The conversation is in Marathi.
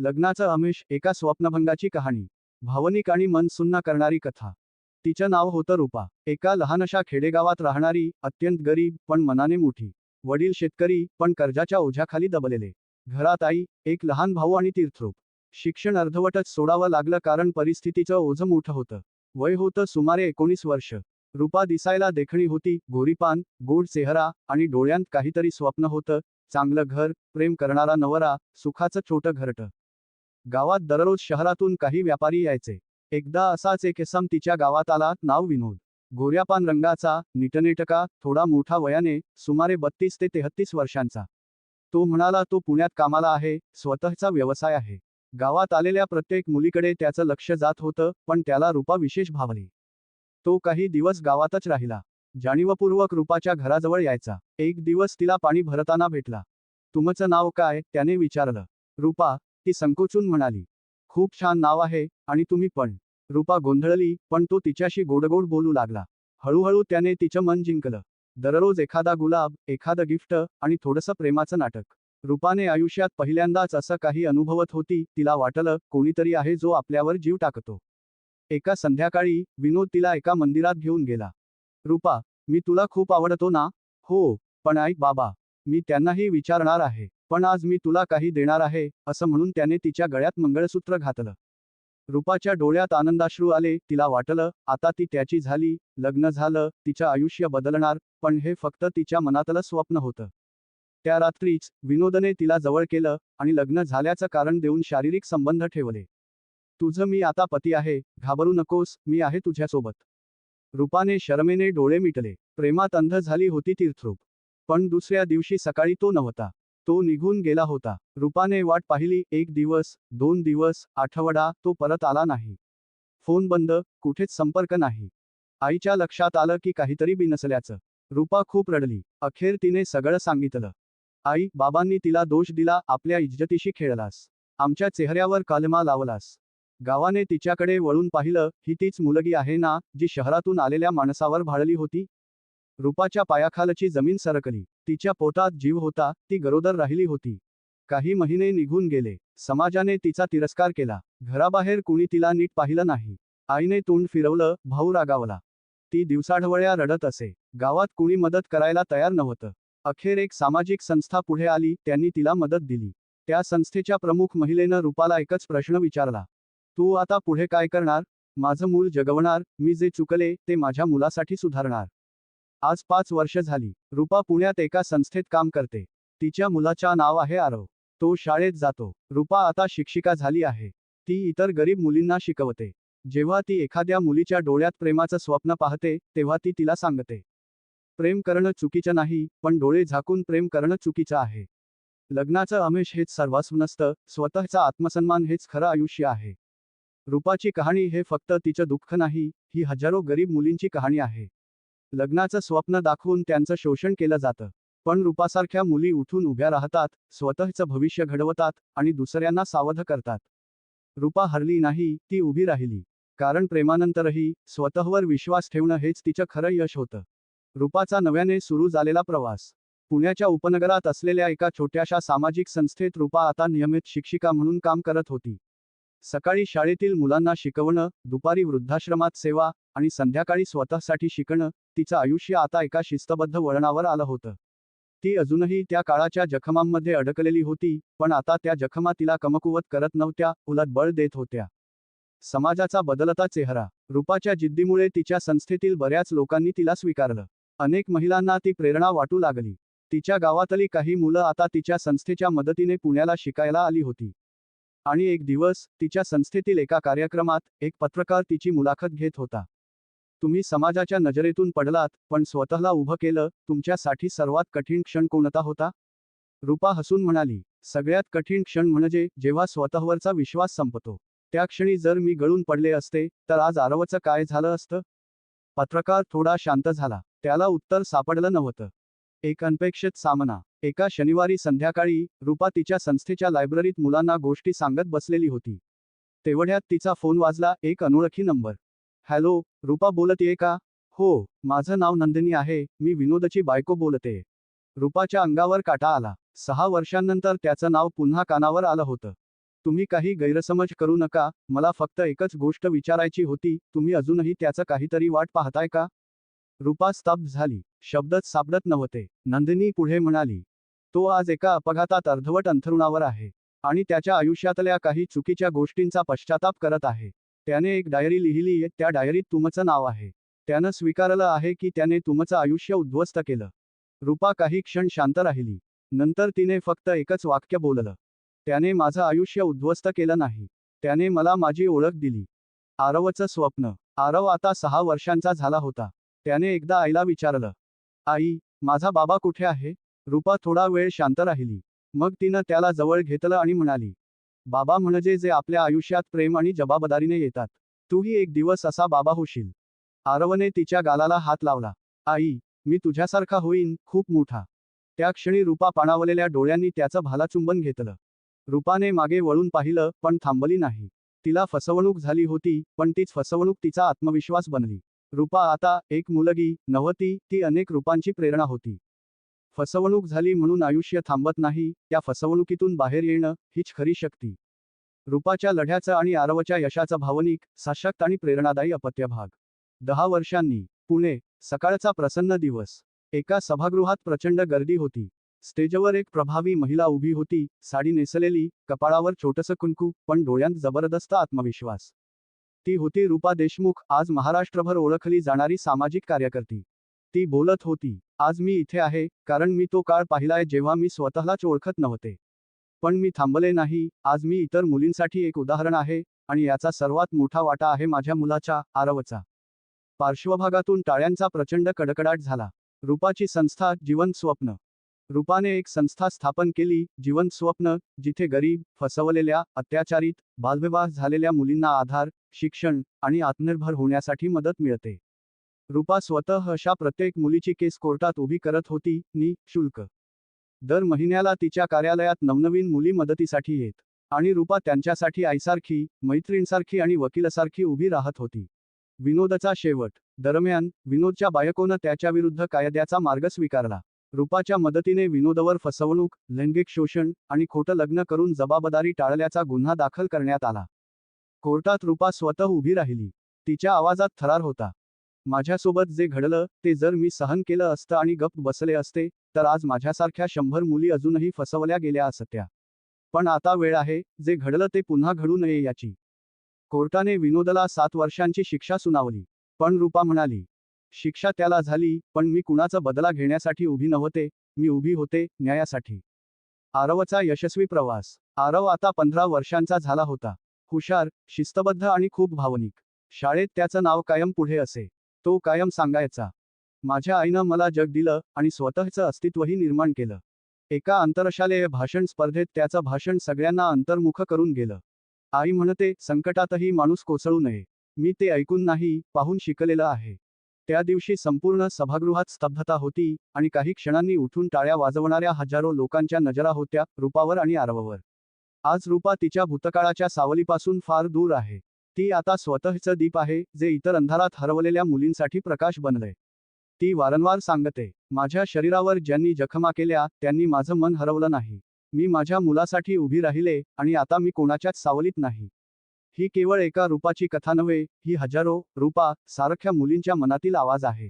लग्नाचं अमिष एका स्वप्नभंगाची कहाणी भावनिक आणि मन सुन्न करणारी कथा. तिचं नाव होतं रूपा. एका लहानशा खेडेगावात राहणारी अत्यंत गरीब पण मनाने मोठी. वडील शेतकरी पण कर्जाच्या ओझ्याखाली दबलेले. घरात आई एक लहान भाऊ आणि तीर्थरूप. शिक्षण अर्धवटच सोडावं लागलं कारण परिस्थितीचं ओझं मोठं होतं. वय होतं सुमारे एकोणीस वर्ष. रूपा दिसायला देखणी होती गोरीपान गोड चेहरा आणि डोळ्यांत काहीतरी स्वप्न होतं चांगलं घर प्रेम करणारा नवरा सुखाचं छोटं घरटं. गावात दररोज शहरातून काही व्यापारी यायचे. एकदा असाच एक एसम तिच्या गावात आला नाव विनोद. गोऱ्यापान रंगाचा निटनेटका थोडा मोठा वयाने सुमारे बत्तीस ते तेहत्तीस वर्षांचा. तो म्हणाला तो पुण्यात कामाला आहे स्वतःचा व्यवसाय आहे. गावात आलेल्या प्रत्येक मुलीकडे त्याचं लक्ष जात होतं पण त्याला रूपा विशेष भावली. तो काही दिवस गावातच राहिला. जाणीवपूर्वक रूपाच्या घराजवळ यायचा. एक दिवस तिला पाणी भरताना भेटला. तुमचं नाव काय? त्याने विचारलं. रूपा ती संकोचून म्हणाली खूप छान नाव आहे आणि तुम्ही पण. रूपा गोंधळली पण तो तिच्याशी गोडगोड बोलू लागला. हळूहळू त्याने तिचं मन जिंकलं. दररोज एखादा गुलाब एखादं गिफ्ट आणि थोडंसं प्रेमाचं नाटक. रूपाने आयुष्यात पहिल्यांदाच असं काही अनुभवत होती तिला वाटलं कोणीतरी आहे जो आपल्यावर जीव टाकतो. एका संध्याकाळी विनोद तिला एका मंदिरात घेऊन गेला. रूपा मी तुला खूप आवडतो ना? हो पण ऐक बाबा मी त्यांनाही विचारणार आहे. पण आज मी तुला काही देणार आहे असं म्हणून त्याने तिच्या गळ्यात मंगळसूत्र घातलं. रूपाच्या डोळ्यात आनंदाश्रू आले तिला वाटलं आता ती त्याची झाली लग्न झालं तिचं आयुष्य बदलणार पण हे फक्त तिच्या मनातलं स्वप्न होतं. त्या रात्रीच विनोदने तिला जवळ केलं आणि लग्न झाल्याचं कारण देऊन शारीरिक संबंध ठेवले. तुझं मी आता पती आहे घाबरू नकोस मी आहे तुझ्यासोबत. रूपाने शरमेने डोळे मिटले प्रेमात अंध झाली होती तीर्थरूप. पण दुसऱ्या दिवशी सकाळी तो नव्हता. तो निघून गेला होता. रूपाने वाट पाहिली. एक दिवस दोन दिवस आठवडा तो परत आला नाही. फोन बंद कुठेच संपर्क नाही. आईच्या लक्षात आलं की काहीतरी बिनसल्याचं. रूपा खूप रडली. अखेर तिने सगळं सांगितलं. आई बाबांनी तिला दोष दिला. आपल्या इज्जतीशी खेळलास. आमच्या चेहऱ्यावर कालमा लावलास. गावाने तिच्याकडे वळून पाहिलं ही तीच मुलगी आहे ना जी शहरातून आलेल्या माणसावर भाळली होती? रूपाच्या पायाखालची जमीन सरकली. तिच्या पोटात जीव होता ती गरोदर राहिली होती. काही महिने निघून गेले. समाजाने तिचा तिरस्कार केला. घराबाहेर कुणी तिला नीट पाहिलं नाही. आईने तोंड फिरवलं भाऊ रागावला. ती दिवसाढवळ्या रडत असे. गावात कुणी मदत करायला तयार नव्हतं. अखेर एक सामाजिक संस्था पुढे आली त्यांनी तिला मदत दिली. त्या संस्थेच्या प्रमुख महिलेनं रूपाला एकच प्रश्न विचारला. तू आता पुढे काय करणार? माझं मूल जगवणार मी जे चुकले ते माझ्या मुलासाठी सुधारणार. आज पाच वर्ष झाली. रूपा पुण्यात एका संस्थेत काम करते. तिच्या मुलाच्या नाव आहे आरव. तो शाळेत जातो. रूपा आता शिक्षिका झाली आहे. ती इतर गरीब मुलींना शिकवते. जेव्हा ती एखाद्या मुलीच्या डोळ्यात प्रेमाचं स्वप्न पाहते तेव्हा ती तिला सांगते. प्रेम करणं चुकीचं नाही पण डोळे झाकून प्रेम करणं चुकीचं आहे. लग्नाचं अमेश हेच सर्वस्व नसतं स्वतःचा आत्मसन्मान हेच खरं आयुष्य आहे. रूपाची कहाणी हे फक्त तिचं दुःख नाही ही हजारो गरीब मुलींची कहाणी आहे. लग्नाचं स्वप्न दाखवून त्यांचं शोषण केलं जातं. पण रूपासारख्या मुली उठून उभ्या राहतात स्वतःचं भविष्य घडवतात आणि दुसऱ्यांना सावध करतात. रूपा हरली नाही ती उभी राहिली. कारण प्रेमानंतरही स्वतःवर विश्वास ठेवणं हेच तिचं खरं यश होतं. रूपाचा नव्याने सुरू झालेला प्रवास. पुण्याच्या उपनगरात असलेल्या एका छोट्याशा सामाजिक संस्थेत रूपा आता नियमित शिक्षिका म्हणून काम करत होती. सकाळी शाळेतील मुलांना शिकवणं दुपारी वृद्धाश्रमात सेवा आणि संध्याकाळी स्वतःसाठी शिकणं तिचं आयुष्य आता एका शिस्तबद्ध वळणावर आलं होतं. ती अजूनही त्या काळाच्या जखमांमध्ये अडकलेली होती पण आता त्या जखमा तिला कमकुवत करत नव्हत्या उलट बळ देत होत्या. समाजाचा बदलता चेहरा रूपाच्या जिद्दीमुळे तिच्या संस्थेतील बऱ्याच लोकांनी तिला स्वीकारलं. अनेक महिलांना ती प्रेरणा वाटू लागली. तिच्या गावातली काही मुलं आता तिच्या संस्थेच्या मदतीने पुण्याला शिकायला आली होती. आणि एक दिवस तिच्या संस्थेतील एका कार्यक्रमात एक पत्रकार तिची मुलाखत घेत होता. तुम्ही समाजाच्या नजरेतून पडलात पण स्वतःला उभं केलं तुमच्यासाठी सर्वात कठीण क्षण कोणता होता? रूपा हसून म्हणाली सगळ्यात कठीण क्षण म्हणजे जेव्हा स्वतःवरचा विश्वास संपतो. त्या क्षणी जर मी गळून पडले असते तर आज आरवचं काय झालं असतं? पत्रकार थोडा शांत झाला. त्याला उत्तर सापडलं नव्हतं. एक अनपेक्षित सामना. एका शनिवारी संध्याकाळी रूपा तिच्या संस्थेच्या लायब्ररीत मुलांना गोष्टी सांगत बसलेली होती. तेवढ्यात तिचा फोन वाजला एक अनोळखी नंबर. हॅलो रूपा बोलतेय का? हो माझं नाव नंदिनी आहे मी विनोदची बायको बोलते रूपाच्या अंगावर काटा आला. सहा वर्षांनंतर त्याचं नाव पुन्हा कानावर आलं होतं. तुम्ही काही गैरसमज करू नका मला फक्त एकच गोष्ट विचारायची होती तुम्ही अजूनही त्याचं काहीतरी वाट पाहताय का? रूपा स्तब्ध झाली. शब्दच सापडत नव्हते. नंदिनी पुढे म्हणाली तो आज एका अपघातात अर्धवट अंथरुणावर आहे आणि त्याच्या आयुष्यातल्या काही चुकीच्या गोष्टींचा पश्चाताप करत आहे. त्याने एक डायरी लिहिली त्या डायरीत तुमचं नाव आहे. त्यानं स्वीकारलं आहे की त्याने तुमचं आयुष्य उद्ध्वस्त केलं. रूपा काही क्षण शांत राहिली. नंतर तिने फक्त एकच वाक्य बोललं त्याने माझं आयुष्य उद्ध्वस्त केलं नाही. त्याने मला माझी ओळख दिली. आरवचं स्वप्न. आरव आता सहा वर्षांचा झाला होता. त्याने एकदा आईला विचारलं आई माझा बाबा कुठे आहे? रूपा थोडा वेळ शांत राहिली. मग तिनं त्याला जवळ घेतलं आणि म्हणाली बाबा म्हणजे जे आपल्या आयुष्यात प्रेम आणि जबाबदारीने येतात. तूही एक दिवस असा बाबा होशील. आरवने तिच्या गालाला हात लावला आई मी तुझ्यासारखा होईन खूप मोठा. त्या क्षणी रूपा पाणावलेल्या डोळ्यांनी त्याचं भालाचुंबन घेतलं. रूपाने मागे वळून पाहिलं पण थांबली नाही. तिला फसवणूक झाली होती पण तीच फसवणूक तिचा आत्मविश्वास बनली. रूपा आता एक मुलगी नव्हती ती अनेक रूपांची प्रेरणा होती. फसवणूक झाली म्हणून आयुष्य थांबत नाही त्या फसवणुकीतून बाहेर येणं हीच खरी शक्ती. रूपाच्या लढ्याचा आणि आरवच्या यशाचा भावनिक सशक्त आणि प्रेरणादायी अपत्यभाग दहा वर्षांनी पुणे सकाळचा प्रसन्न दिवस. एका सभागृहात प्रचंड गर्दी होती. स्टेजवर एक प्रभावी महिला उभी होती साडी नेसलेली कपाळावर छोटसं कुंकू पण डोळ्यांत जबरदस्त आत्मविश्वास. ती होती रूपा देशमुख आज महाराष्ट्रभर ओळखली जाणारी सामाजिक कार्यकर्ती. ती बोलत होती आज मी इथे आहे कारण मी तो काळ पाहिलाय जेव्हा मी स्वतःलाच ओळखत नव्हते. पण मी थांबले नाही आज मी इतर मुलींसाठी एक उदाहरण आहे आणि याचा सर्वात मोठा वाटा आहे माझ्या मुलाच्या आरवचा. पार्श्वभागातून टाळ्यांचा प्रचंड कडकडाट झाला. रूपाची संस्था जीवन स्वप्न. रूपाने एक संस्था स्थापन केली जीवन स्वप्न जिथे गरीब फसवलेल्या अत्याचारित बालविवाह झालेल्या मुलींना आधार शिक्षण आणि आत्मनिर्भर होण्यासाठी मदत मिळते. रूपा स्वतः अशा प्रत्येक मुलीची केस कोर्टात उभी करत होती नि. शुल्क. दर महिन्याला तिच्या कार्यालयात नवनवीन मुली मदतीसाठी येत आणि रूपा त्यांच्यासाठी आईसारखी मैत्रीणसारखी आणि वकिलासारखी उभी राहत होती. विनोदचा शेवट. दरम्यान विनोदच्या बायकोनं त्याच्याविरुद्ध कायद्याचा मार्ग स्वीकारला. रूपाच्या मदतीने विनोदवर फसवणूक लैंगिक शोषण आणि खोटं लग्न करून जबाबदारी टाळल्याचा गुन्हा दाखल करण्यात आला. कोर्टात रूपा स्वतः उभी राहिली. तिच्या आवाजात थरार होता. माझ्यासोबत जे घडलं ते जर मी सहन केलं असतं आणि गप्प बसले असते तर आज माझ्यासारख्या शंभर मुली अजूनही फसवल्या गेल्या असत्या. पण आता वेळ आहे जे घडलं ते पुन्हा घडू नये याची. कोर्टाने विनोदला सात वर्षांची शिक्षा सुनावली. पण रूपा म्हणाली शिक्षा त्याला झाली पण मी कुणाचा बदला घेण्यासाठी उभी नव्हते मी उभी होते न्यायासाठी. आरवचा यशस्वी प्रवास. आरव आता पंधरा वर्षांचा झाला होता. हुशार शिस्तबद्ध आणि खूप भावनिक. शाळेत त्याचं नाव कायम पुढे असे. तो कायम सांगायचा. माझ्या आईनं मला जग दिलं आणि स्वतःचं अस्तित्वही निर्माण केलं. एका आंतरशालेय भाषण स्पर्धेत त्याचं भाषण सगळ्यांना अंतर्मुख करून गेलं. आई म्हणते संकटातही माणूस कोसळू नये. मी ते ऐकून नाही पाहून शिकलेलं आहे. त्या दिवशी संपूर्ण सभागृहात स्तब्धता होती आणि काही क्षणांनी उठून टाळ्या वाजवणाऱ्या हजारो लोकांच्या नजरा होत्या रूपावर आणि आरववर. आज रूपा तिच्या भूतकाळाच्या सावलीपासून फार दूर आहे. ती आता स्वतःचं दीप आहे जे इतर अंधारात हरवलेल्या मुलींसाठी प्रकाश बनलंय. ती वारंवार सांगते माझ्या शरीरावर ज्यांनी जखमा केल्या त्यांनी माझं मन हरवलं नाही. मी माझ्या मुलासाठी उभी राहिले आणि आता मी कोणाच्याच सावलीत नाही. ही केवळ एका रूपाची कथा नव्हे ही हजारो रूपा सारख्या मुलींच्या मनातील आवाज आहे.